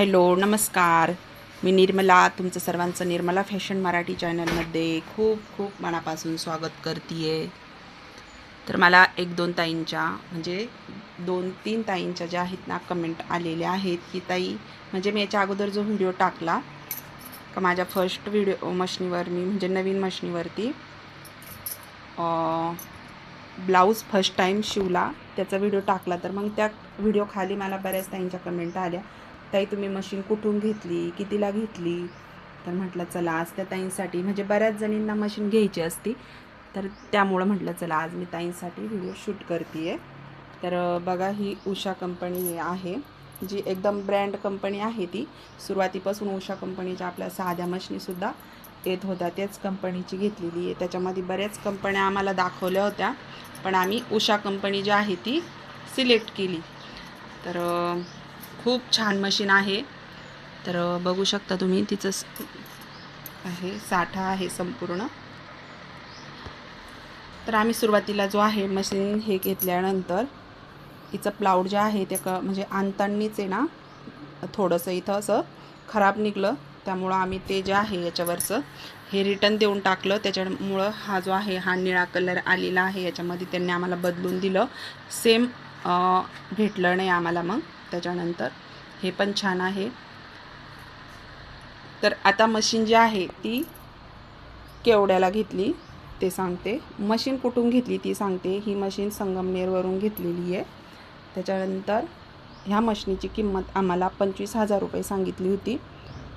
Hello नमस्कार. मी निर्मला तुमचं सर्वांचं निर्मला फॅशन मराठी चॅनलमध्ये खूप खूप मनापासून स्वागत करते आहे तर मला एक दोन ताईंच्या म्हणजे दोन तीन ताईंच्या ज्या आहेत ना कमेंट आलेल्या आहेत की ताई म्हणजे मी याच्या अगोदर जो व्हिडिओ टाकला का माझ्या फर्स्ट व्हिडिओ मशनीवर मी म्हणजे नवीन मशनीवरती ब्लाऊज फर्स्ट टाईम शिवला त्याचा व्हिडिओ टाकला तर मग त्या व्हिडिओ खाली मला बऱ्याच ताईंच्या कमेंट आल्या. ताई तुम्ही मशीन कुठून घेतली? कितीला घेतली? तर म्हटलं चला आज त्या ताईंसाठी म्हणजे बऱ्याच जणींना मशीन घ्यायची असती. तर त्यामुळं म्हटलं चला आज मी ताईंसाठी व्हिडिओ शूट करते आहे तर बघा ही उषा कंपनी आहे जी एकदम ब्रँड कंपनी आहे ती. सुरुवातीपासून उषा कंपनीच्या आपल्या साध्या मशनीसुद्धा येत होत्या. तेच कंपनीची घेतलेली आहे. त्याच्यामध्ये बऱ्याच कंपन्या आम्हाला दाखवल्या होत्या. पण आम्ही उषा कंपनी जी आहे ती सिलेक्ट केली. तर खूप छान मशीन आहे. तर बघू शकता तुम्ही तिचं आहे साठा आहे संपूर्ण. तर आम्ही सुरुवातीला जो आहे मशीन हे घेतल्यानंतर तिचं प्लाऊड जे आहे ते क म्हणजे आणतानीच आहे ना थोडंसं इथं असं खराब निघलं. त्यामुळं आम्ही ते जे आहे याच्यावरचं हे रिटर्न देऊन टाकलं. त्याच्यामुळं हा जो आहे हा निळा कलर आलेला आहे. याच्यामध्ये त्यांनी आम्हाला बदलून दिलं. सेम भेटलं नाही आम्हाला मग. त्याच्यानंतर. हे पण छान आहे. तर आता मशीन जी आहे ती केवढ्याला घेतली ते सांगते. मशीन कुठून घेतली ती सांगते. ही मशीन संगमनेरवरून घेतलेली आहे. त्याच्यानंतर ह्या मशीनीची किंमत आम्हाला पंचवीस हजार रुपये सांगितली होती.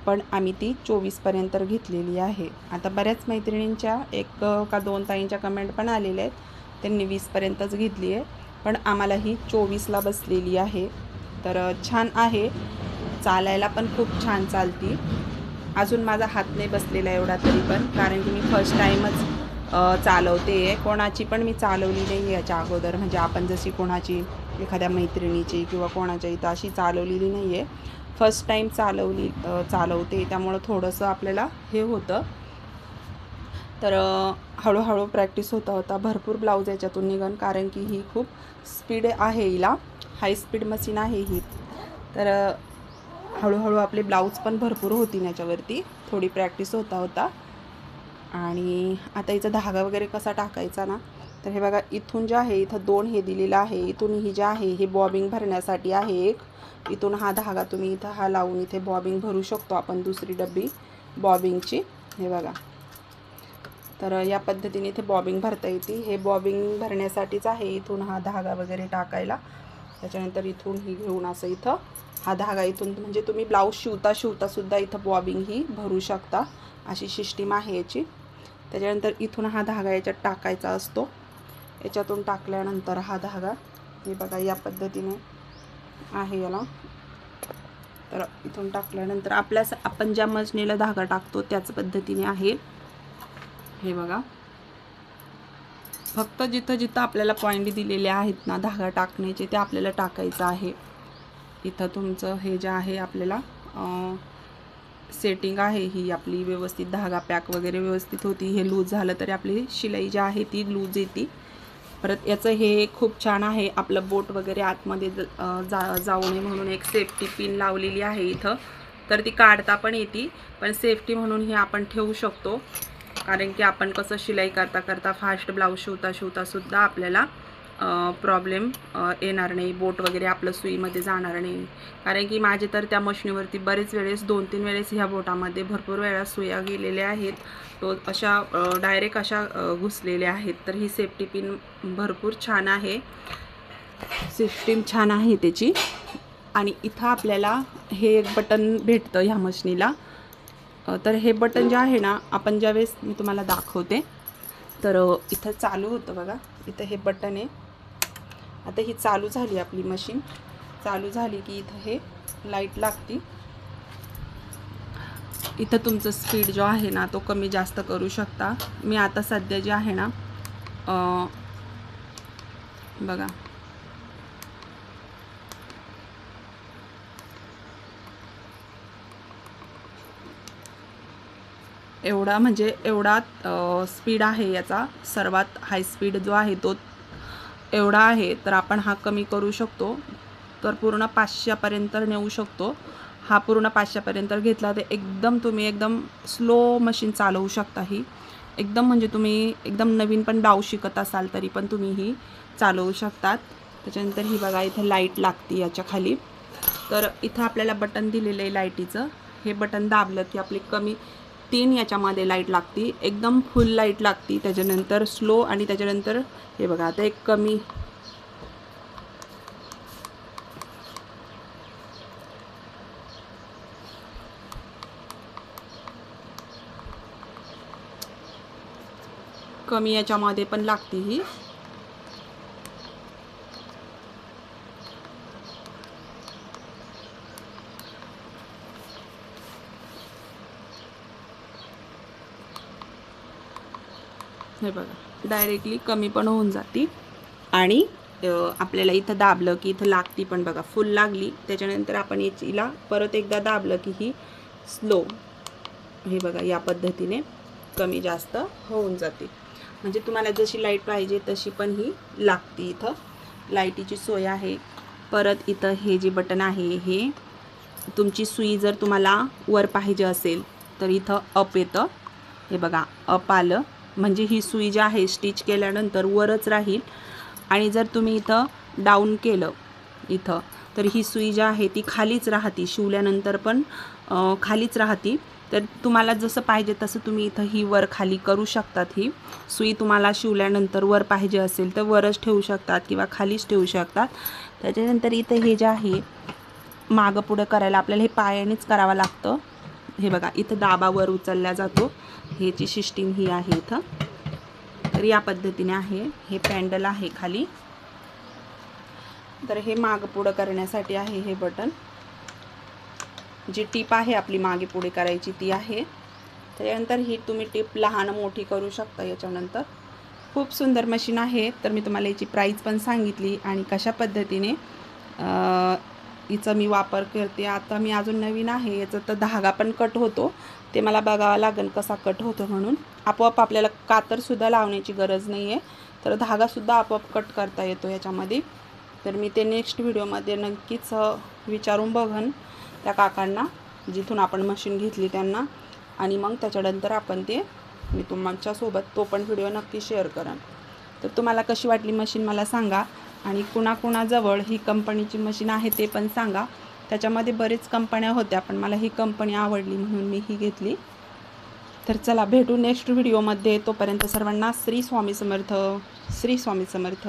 पण आम्ही ती चोवीसपर्यंत घेतलेली आहे. आता बऱ्याच मैत्रिणींच्या एक का दोन ताईंच्या कमेंट पण आलेल्या आहेत. त्यांनी वीसपर्यंतच घेतली आहे. पण आम्हाला ही चोवीसला बसलेली आहे. तर छान आहे. चालायला पण खूप छान चालती. अजून माझा हात नाही बसलेला एवढा तरी पण कारण की मी फर्स्ट टाईमच चालवते. आहे कोणाची पण मी चालवली नाही याच्या अगोदर. म्हणजे आपण जशी कोणाची एखाद्या मैत्रिणीची किंवा कोणाच्या इथं अशी चालवलेली नाही आहे फर्स्ट टाईम चालवली चालवते. त्यामुळं थोडंसं आपल्याला हे होतं. तर हळूहळू प्रॅक्टिस होता होता भरपूर ब्लाऊज याच्यातून निघन कारण की ही खूप स्पीड आहे हिला. हाय स्पीड मशीन आहे ही. तर हळूहळू आपले ब्लाऊज पण भरपूर होती याच्यावरती. थोडी प्रॅक्टिस होता होता. आणि आता हिचा धागा वगैरे कसा टाकायचा ना तर हे बघा इथून जे आहे इथं दोन हे दिलेलं आहे. इथून ही जे आहे हे बॉबिंग भरण्यासाठी आहे एक. इथून हा धागा तुम्ही इथं हा लावून इथे बॉबिंग भरू शकतो आपण दुसरी डब्बी बॉबिंगची हे बघा. तर या पद्धतीने इथे बॉबिंग भरता येते. हे बॉबिंग भरण्यासाठीच आहे इथून हा धागा वगैरे टाकायला. त्याच्यानंतर इथून ही घेऊन असं इथं हा धागा इथून म्हणजे तुम्ही ब्लाऊज शिवता शिवतासुद्धा इथं बॉबिंग ही भरू शकता. अशी सिस्टीम आहे याची. त्याच्यानंतर इथून हा धागा याच्यात टाकायचा असतो. याच्यातून टाकल्यानंतर हा धागा हे बघा या पद्धतीने आहे याला. तर इथून टाकल्यानंतर आपल्या आपण ज्या मजनीला धागा टाकतो त्याच पद्धतीने आहे. हे बघा. फक्त जिथं जिथं आपल्याला पॉईंट दिलेले आहेत ना धागा टाकण्याचे ते आपल्याला टाकायचं आहे. इथं तुमचं हे जे आहे आपल्याला सेटिंग आहे ही आपली व्यवस्थित धागा पॅक वगैरे व्यवस्थित होती हे लूज झालं तरी आपली शिलाई जी आहे ती लूज येते. परत याचं हे खूप छान आहे आपलं बोट वगैरे आतमध्ये ज- जा जाऊ नये म्हणून एक सेफ्टी पिन लावलेली आहे इथं. तर ती काढता पण येते पण सेफ्टी म्हणून हे आपण ठेवू शकतो. कारण की आपण कसं शिलाई करता करता फास्ट ब्लाऊज शिवता शिवतासुद्धा आपल्याला प्रॉब्लेम येणार नाही. बोट वगैरे आपलं सुईमध्ये जाणार नाही. कारण की माझे तर त्या मशीनीवरती बरेच वेळेस दोन तीन वेळेस ह्या बोटामध्ये भरपूर वेळा सुया गेलेल्या आहेत. तो अशा डायरेक्ट अशा घुसलेल्या आहेत. तर ही सेफ्टी पिन भरपूर छान आहे. सिस्टीम छान आहे त्याची. आणि इथं आपल्याला हे एक बटन भेटतं ह्या मशनीला. तर हे बटन जे आहे ना आपण ज्यावेळेस मी तुम्हाला दाखवते तर इथं चालू होतं बघा. इथं हे बटन आहे. आता ही चालू झाली आपली मशीन. चालू झाली की इथं हे लाइट लागती. इथं तुमचं स्पीड जो आहे ना तो कमी जास्त करू शकता. मी आता सध्या जे आहे ना बघा. एवढा म्हणजे एवढा स्पीड आहे याचा. सर्वात हाय स्पीड जो आहे तो एवढा आहे तर आपण हा कमी करू शकतो. तर पूर्ण पाचशेपर्यंत नेऊ शकतो. हा पूर्ण पाचशेपर्यंत घेतला तर एकदम तुम्ही एकदम स्लो मशीन चालवू शकता ही. एकदम म्हणजे तुम्ही एकदम नवीन पण डाव शिकत असाल तरी पण तुम्ही ही चालवू शकतात. त्याच्यानंतर ही बघा इथे लाइट लागते याच्या खाली. तर इथं आपल्याला बटन दिलेलं आहे लाईटीचं हे बटन दाबलं की आपली कमी तीन याच्यामध्ये लाइट लागती. एकदम फुल लाइट लागती. त्याच्यानंतर स्लो आणि त्याच्यानंतर हे बघा आता एक कमी. कमी याच्यामध्ये पण लागते ही. हे बघा. डायरेक्टली कमी पण होऊन जाते. आणि आपल्याला इथं दाबलं की इथं लागती पण बघा. फुल लागली. त्याच्यानंतर आपण याचीला परत एकदा दाबलं की ही स्लो हे बघा या पद्धतीने कमी जास्त होऊन जाते. म्हणजे तुम्हाला जशी लाइट पाहिजे तशी पण ही लागते इथं. लाईटीची सोय आहे. परत इथं हे जे बटन आहे हे तुमची सुई जर तुम्हाला वर पाहिजे असेल तर इथं अप येतं. हे बघा अप आलं. म्हणजे ही सुई जी आहे स्टिच केल्यानंतर वरच राहील. आणि जर तुम्ही इथं डाऊन केलं इथं तर ही सुई जी आहे ती खालीच राहती. शिवल्यानंतर पण खालीच राहती. तर तुम्हाला जसं पाहिजे तसं तुम्ही इथं ही वर खाली करू शकतात ही. सुई तुम्हाला शिवल्यानंतर वर पाहिजे असेल तर वरच ठेवू शकतात किंवा खालीच ठेवू शकतात. त्याच्यानंतर इथं हे जे आहे मागं पुढं करायला आपल्याला हे पायानेच करावं लागतं. हे बघा इथं दाबावर उचलला जातो. ह्याची सिस्टीम ही आहे इथं. तर या पद्धतीने आहे. हे पॅन्डल आहे खाली. तर हे माग पुढं करण्यासाठी आहे हे बटन. जी टीप आहे आपली मागे पुढे करायची ती आहे. त्याच्यानंतर ही तुम्ही टीप लहान मोठी करू शकता याच्यानंतर. खूप सुंदर मशीन आहे. तर मी तुम्हाला याची प्राईस पण सांगितली आणि कशा पद्धतीने हिचा मी वापर करते. आता मी अजून नवीन आहे. याचा तर धागा पण कट होतो. ते मला बघावं लागेल कसा कट होतो म्हणून. आपोआप आपल्याला कातरसुद्धा लावण्याची गरज नाही आहे तर धागासुद्धा आपोआप कट करता येतो याच्यामध्ये. तर मी ते नेक्स्ट व्हिडिओमध्ये नक्कीच विचारून बघन त्या काकांना. जिथून आपण मशीन घेतली त्यांना. आणि मग त्याच्यानंतर आपण ते मी तुमच्यासोबत तो पण व्हिडिओ नक्की शेअर करेन. तर तुम्हाला कशी वाटली मशीन मला सांगा. आणि कुणाकुणाजवळ ही कंपनीची मशीन आहे ते पण सांगा. त्याच्यामध्ये बरेच कंपन्या होत्या पण मला ही कंपनी आवडली म्हणून मी ही घेतली. तर चला भेटू नेक्स्ट व्हिडिओमध्ये तोपर्यंत सर्वांना श्री स्वामी समर्थ श्री स्वामी समर्थ.